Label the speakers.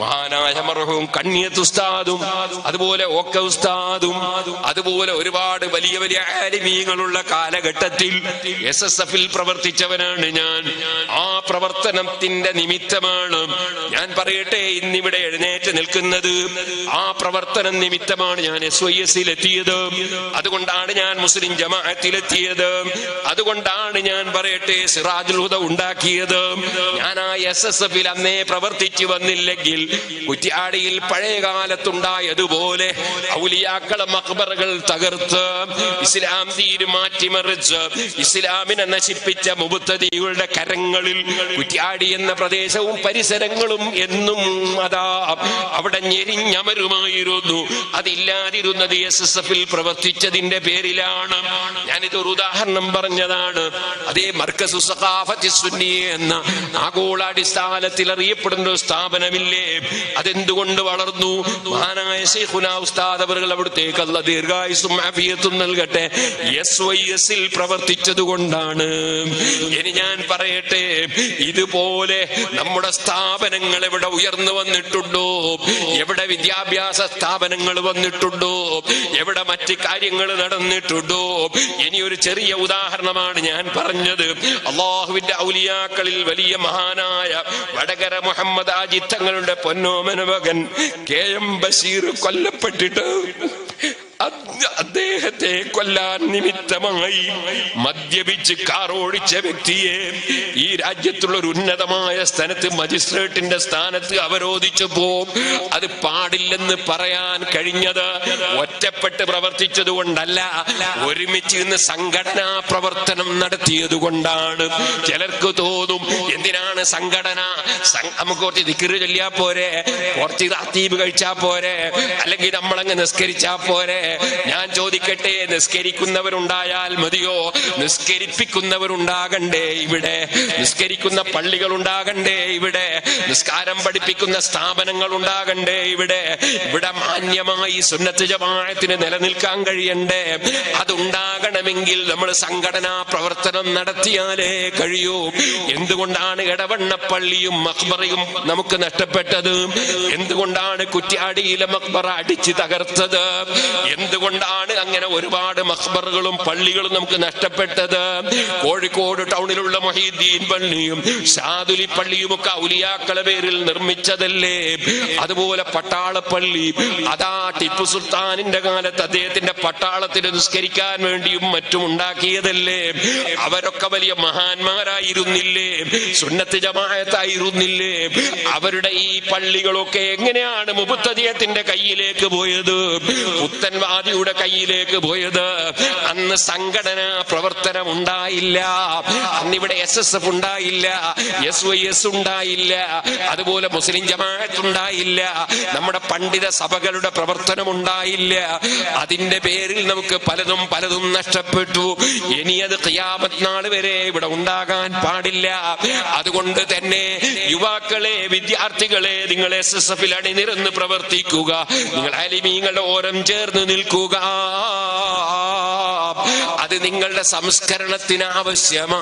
Speaker 1: മഹാനായ മർഹവും കണ്ണിയത്ത് ഉസ്താദും അതുപോലെ ഓക്ക ഉസ്താദും അതുപോലെ ഒരുപാട് വലിയ വലിയ ആലിമീങ്ങളുള്ള കാലഘട്ടത്തിൽ എസ് എസ് എഫിൽ പ്രവർത്തിച്ചവനാണ് ഞാൻ. ആ പ്രവർത്തനത്തിന്റെ നിമിത്തമാണ് ഞാൻ പറയട്ടെ ഇന്നിവിടെ എഴുന്നേറ്റ് നിൽക്കുന്നത്. ആ പ്രവർത്തനം നിമിത്തമാണ് ഞാൻ എസ് വൈ എസിൽ എത്തിയത്. അതുകൊണ്ടാണ് ഞാൻ മുസ്ലിം ജമാഅത്തിലെത്തിയത്. അതുകൊണ്ടാണ് ഞാൻ പറയട്ടെ സിറാജുൽ ഹുദ ഉണ്ടാക്കിയത്. ഞാൻ ആ എസ് എസ് എഫിൽ അന്നേ പ്രവർത്തിച്ചു വന്നില്ലെങ്കിൽ കുറ്റ്യാടിയിൽ പഴയ കാലത്തുണ്ടായതുപോലെ ഔലിയാക്കളെ മക്ബറുകൾ തകർത്ത് ഇസ്ലാം തീരു മാറ്റിമറിച്ച് ഇസ്ലാമിനെ നശിപ്പിച്ച മുബത്തതികളുടെ കരങ്ങളിൽ കുറ്റിയാടി എന്ന പ്രദേശവും പരിസരങ്ങളും എന്നും അതാ അവിടെ ഞെരിഞ്ഞമരുമായിരുന്നു. അതില്ലാതിരുന്നത് എസ് എസ് എഫിൽ പ്രവർത്തിച്ചതിന്റെ പേരിലാണ്. ഞാനിതൊരു ഉദാഹരണം പറഞ്ഞതാണ്. അതേ മർക്കസു സഖാഫത്തി സുന്നി എന്ന ആഗോളാടിസ്ഥാനത്തിൽ അറിയപ്പെടുന്ന ഒരു സ്ഥാപനമില്ലേ? അതെന്തുകൊണ്ട് വളർന്നു? മഹാനായ ഉസ്താദ് അവർ അവിടുത്തേക്ക് അല്ല ദീർഘായുസും ആഫിയത്തും നൽകട്ടെ. എസ് വൈ എസിൽ പ്രവർത്തിച്ചത് കൊണ്ടാണ്. ഇനി ഞാൻ പറയട്ടെ ഇതുപോലെ നമ്മുടെ സ്ഥാപനങ്ങൾ എവിടെ ഉയർന്നു വന്നിട്ടുണ്ടോ? എവിടെ വിദ്യാഭ്യാസ സ്ഥാപനങ്ങൾ വന്നിട്ടുണ്ടോ? എവിടെ മറ്റ് കാര്യങ്ങൾ നടന്നിട്ടുണ്ടോ? ഇനി ഒരു ചെറിയ ഉദാഹരണമാണ് ഞാൻ പറഞ്ഞത്. അള്ളാഹുവിന്റെ ഔലിയാക്കളിൽ വലിയ മഹാനായ വടകര മുഹമ്മദ് ആജി തങ്ങളുടെ പൊന്നോമന മകൻ കെ എം ബഷീർ കൊല്ലപ്പെട്ടിട്ട് അദ്ദേഹത്തെ കൊല്ലാൻ നിമിത്തമായി മദ്യപിച്ച് കാറോടിച്ച വ്യക്തിയെ ഈ രാജ്യത്തുള്ള ഒരു ഉന്നതമായ സ്ഥാനത്ത് മജിസ്ട്രേറ്റിന്റെ സ്ഥാനത്ത് അവരോധിച്ചപ്പോ അത് പാടില്ലെന്ന് പറയാൻ കഴിഞ്ഞത് ഒറ്റപ്പെട്ട് പ്രവർത്തിച്ചത് കൊണ്ടല്ല. ഒരുമിച്ച് ഇന്ന് സംഘടനാ പ്രവർത്തനം നടത്തിയത് കൊണ്ടാണ്. ചിലർക്ക് തോന്നും എന്തിനാണ് സംഘടന? നമുക്ക് കുറച്ച് ദിക്കറ് ചൊല്ലിയാ പോരെ. കുറച്ച് റാത്തീബ് കഴിച്ചാ പോരെ. അല്ലെങ്കിൽ നമ്മളങ്ങ് നിസ്കരിച്ചാ പോരെ. ഞാൻ ചോദിക്കട്ടെ നിസ്കരിക്കുന്നവരുണ്ടായാൽ മതിയോ? നിസ്കരിപ്പിക്കുന്നവരുണ്ടാകണ്ടേ ഇവിടെ? നിസ്കരിക്കുന്ന പള്ളികൾ ഉണ്ടാകണ്ടേ ഇവിടെ? നിസ്കാരം പഠിപ്പിക്കുന്ന സ്ഥാപനങ്ങൾ ഉണ്ടാകണ്ടേ ഇവിടെ? ഇവിടെ മാന്യമായി സുന്നത്ത് ജമായത്തിന് നിലനിൽക്കാൻ കഴിയണ്ടേ? അതുണ്ടാകണമെങ്കിൽ നമ്മൾ സംഘടനാ പ്രവർത്തനം നടത്തിയാലേ കഴിയൂ. എന്തുകൊണ്ടാണ് ഇടവണ്ണപ്പള്ളിയും മക്ബറയും നമുക്ക് നഷ്ടപ്പെട്ടത്? എന്തുകൊണ്ടാണ് കുറ്റ്യാടിയിലെ മക്ബറ അടിച്ച് തകർത്തത്? എന്തുകൊണ്ടാണ് അങ്ങനെ ഒരുപാട് മക്ബറുകളും പള്ളികളും നമുക്ക് നഷ്ടപ്പെട്ടത്. കോഴിക്കോട് ടൗണിലുള്ള മൊഹീദ്ദീൻ പള്ളിയും ഷാദുലി പള്ളിയും ഒക്കെ ഔലിയാക്കളെ പേരിൽ നിർമ്മിച്ചതല്ലേ. അതുപോലെ പട്ടാളപ്പള്ളി അതാ ടിപ്പു സുൽത്താനിന്റെ കാലത്ത് അദ്ദേഹത്തിന്റെ പട്ടാളത്തിന് നിസ്കരിക്കാൻ വേണ്ടിയും മറ്റും ഉണ്ടാക്കിയതല്ലേ. അവരൊക്കെ വലിയ മഹാന്മാരായിരുന്നില്ലേ സുന്നത്ത് ജമായത്തായിരുന്നില്ലേ അവരുടെ ഈ പള്ളികളൊക്കെ എങ്ങനെയാണ് മുബത്തതിയത്തിന്റെ കയ്യിലേക്ക് പോയത്? പുത്തൻവാദിയുടെ കയ്യിലേക്ക് പോയത്. അന്ന് സംഘടന പ്രവർത്തനം ഉണ്ടായില്ല. അന്നിവിടെ എസ് എസ് എഫ് ഉണ്ടായില്ല. എസ് വൈ എസ് ഉണ്ടായില്ല. അതുപോലെ മുസ്ലിം ജമാഅത്ത് ഉണ്ടായില്ല. നമ്മുടെ പണ്ഡിത സഭകളുടെ പ്രവർത്തനം ഉണ്ടായില്ല. അതിന്റെ പേരിൽ നമുക്ക് പലതും പലതും നഷ്ടപ്പെട്ടു. ഇനി അത് ഖിയാമത്ത് നാൾ വരെ ഇവിടെ ഉണ്ടാകാൻ പാടില്ല. അതുകൊണ്ട് തന്നെ യുവാക്കളെ വിദ്യാർത്ഥികളെ നിങ്ങൾ എസ് എസ് എഫിൽ അണിനിരന്ന് പ്രവർത്തിക്കുക. നിങ്ങൾ അലിമീങ്ങളുടെ ഓരം ചേർന്ന് നിൽക്കുക. അത് നിങ്ങളുടെ സംസ്കരണത്തിന് ആവശ്യമാണ്.